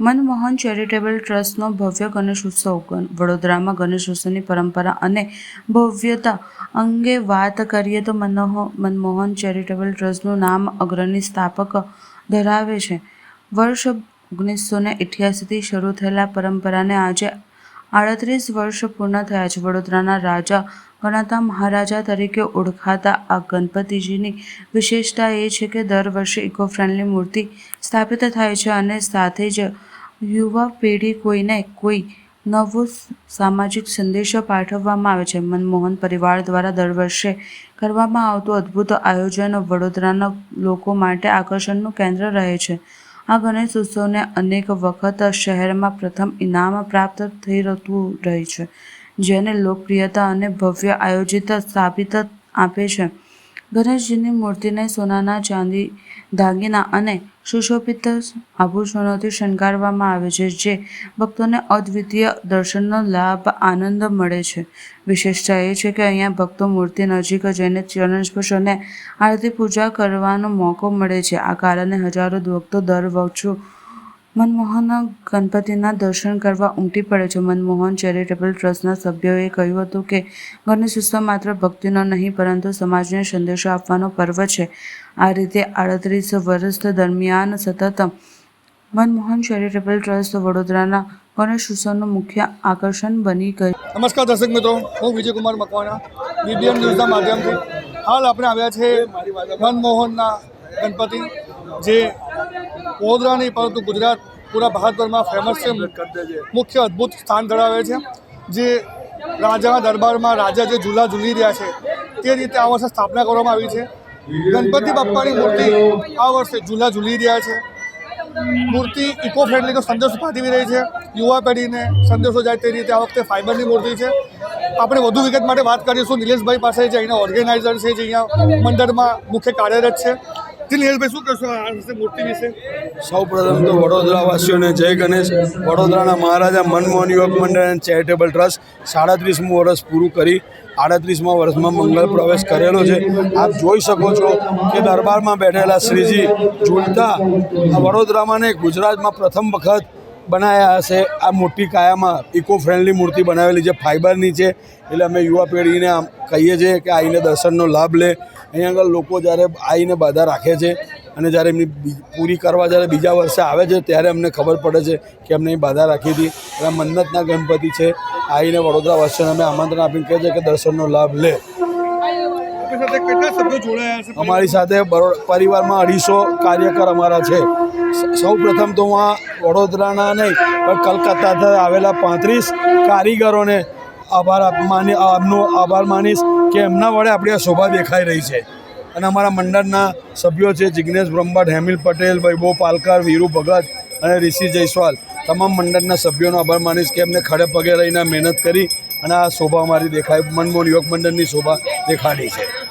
Manmohan charitable ટ્રસ્ટનો ભવ્ય ગણેશ ઉત્સવ વડોદરામાં ગણેશ ઉત્સવની પરંપરા અને ભવ્યતા અંગે વાત કરીએ તો મનોહ, મનમોહન ચેરિટેબલ ટ્રસ્ટનું નામ અગ્રણી સ્થાપક ધરાવે છે. વર્ષ ઓગણીસો ને ઇઠ્યાસીથી શરૂ થયેલા પરંપરાને આજે આડત્રીસ વર્ષ પૂર્ણ થયા છે. વડોદરાના રાજા ગણાતા મહારાજા તરીકે ઓળખાતા આ ગણપતિજીની વિશેષતા એ છે કે દર વર્ષે ઇકો ફ્રેન્ડલી મૂર્તિ સ્થાપિત થાય છે અને સાથે જ યુવા પેઢી કોઈને કોઈ નવો સામાજિક સંદેશો પાઠવવામાં આવે છે. મનમોહન પરિવાર દ્વારા દર વર્ષે કરવામાં આવતું અદ્ભુત આયોજન વડોદરાના લોકો માટે આકર્ષણનું કેન્દ્ર રહે છે. આ ગણેશ ઉત્સવને અનેક વખત શહેરમાં પ્રથમ ઇનામ પ્રાપ્ત થઈ રહેતું રહે છે, જેને લોકપ્રિયતા અને ભવ્ય આયોજિત સાબિત આપે છે. ગણેશજીની મૂર્તિને સોનાના ચાંદી, દાગીના અને સુશોભિત આભૂષણોથી શણગારવામાં આવે છે, જે ભક્તોને અદ્વિતીય દર્શનનો લાભ, આનંદ મળે છે. વિશેષતા એ છે કે અહીંયા ભક્તો મૂર્તિ નજીક જઈને ચરણ સ્પર્શ અને આરતી પૂજા કરવાનો મોકો મળે છે. આ કારણે હજારો ભક્તો દર વર્ષો મનમોહન ગણપતિના દર્શન કરવા ઉમટી પડે છે. મનમોહન ચેરિટેબલ ટ્રસ્ટના સભ્યોએ કહ્યું હતું કે ગણેશ ઉત્સવ માત્ર ભક્તિનો નહીં, પરંતુ સમાજને સંદેશો આપવાનો પર્વ છે. આ રીતે આડત્રીસ વર્ષ દરમિયાન સતત મનમોહન ચેરિટેબલ ટ્રસ્ટ વડોદરાના ગણેશ ઉત્સવનું મુખ્ય આકર્ષણ બની ગયું. નમસ્કાર દર્શક મિત્રો, હું વિજયકુમાર મકવાણા બીબીએન ન્યૂઝના માધ્યમથી હાલ આપણે આવ્યા છે મનમોહનના ગણપતિ, જે વડોદરા નહીં, પરંતુ ગુજરાત પૂરા ભારતભરમાં ફેમસ છે. મુખ્ય અદ્ભુત સ્થાન ધરાવે છે. જે રાજાના દરબારમાં રાજા જે ઝૂલા ઝૂલી રહ્યા છે, તે રીતે આ વર્ષે સ્થાપના કરવામાં આવી છે. ગણપતિ બાપ્પાની મૂર્તિ આ વર્ષે ઝૂલા ઝૂલી રહ્યા છે. મૂર્તિ ઇકો ફ્રેન્ડલીનો સંદેશો પાઠવી રહી છે. યુવા પેઢીને સંદેશો જાય તે રીતે આ વખતે ફાઇબરની મૂર્તિ છે. આપણે વધુ વિગત માટે વાત કરીશું. નિલેશભાઈ પાસે જે અહીંના ઓર્ગેનાઇઝર છે, જે અહીંયા મંડળમાં મુખ્ય કાર્યરત છે. જે નિલેશભાઈ શું કહેશો મૂર્તિ વિશે? સૌ પ્રથમ તો વડોદરાવાસીઓને જય ગણેશ. વડોદરાના મહારાજા મનમોહન યુવક મંડળ અને ચેરિટેબલ ટ્રસ્ટ સાડત્રીસમું વર્ષ પૂરું કરી આડત્રીસમાં વર્ષમાં મંગળ પ્રવેશ કરેલો છે. આપ જોઈ શકો છો કે દરબારમાં બેઠેલા શ્રીજી ઝૂલતા વડોદરામાં ને ગુજરાતમાં પ્રથમ વખત બનાવ્યા હશે. આ મોટી કાયામાં ઇકો ફ્રેન્ડલી મૂર્તિ બનાવેલી છે, ફાઇબરની છે. એટલે અમે યુવા પેઢીને કહીએ છીએ કે આવીને દર્શનનો લાભ લે. અહીંયા આગળ લોકો જ્યારે આવીને બાધા રાખે છે અને જ્યારે એમની પૂરી કરવા જ્યારે બીજા વર્ષે આવે છે ત્યારે અમને ખબર પડે છે કે અમને અહીં બાધા રાખી હતી. એટલે મન્નતના ગણપતિ છે આવીને વડોદરા વર્ષે અમે આમંત્રણ આપીને કહે છે કે દર્શનનો લાભ લે. અમારી સાથે પરિવારમાં અઢીસો કાર્યકર અમારા છે. સ- સૌ પ્રથમ તો હું આ વડોદરાના નહીં પણ કલકત્તાથી આવેલા પાંત્રીસ કારીગરોને આભાર માની આપનો આભાર માનીશ કે એમના વડે આપણી આ શોભા દેખાઈ રહી છે. અને અમારા મંડળના સભ્યો છે જિજ્ઞેશ બ્રહ્મભટ્ટ, હેમિલ પટેલ, વૈભવ પાલકર, વીરુ ભગત અને ઋષિ જયસ્વાલ. તમામ મંડળના સભ્યોનો આભાર માનીશ કે એમને ખડે પગે રહીને મહેનત કરી અને આ શોભા અમારી દેખાય. મનમોહન યોગ મંડળની શોભા દેખાડી છે.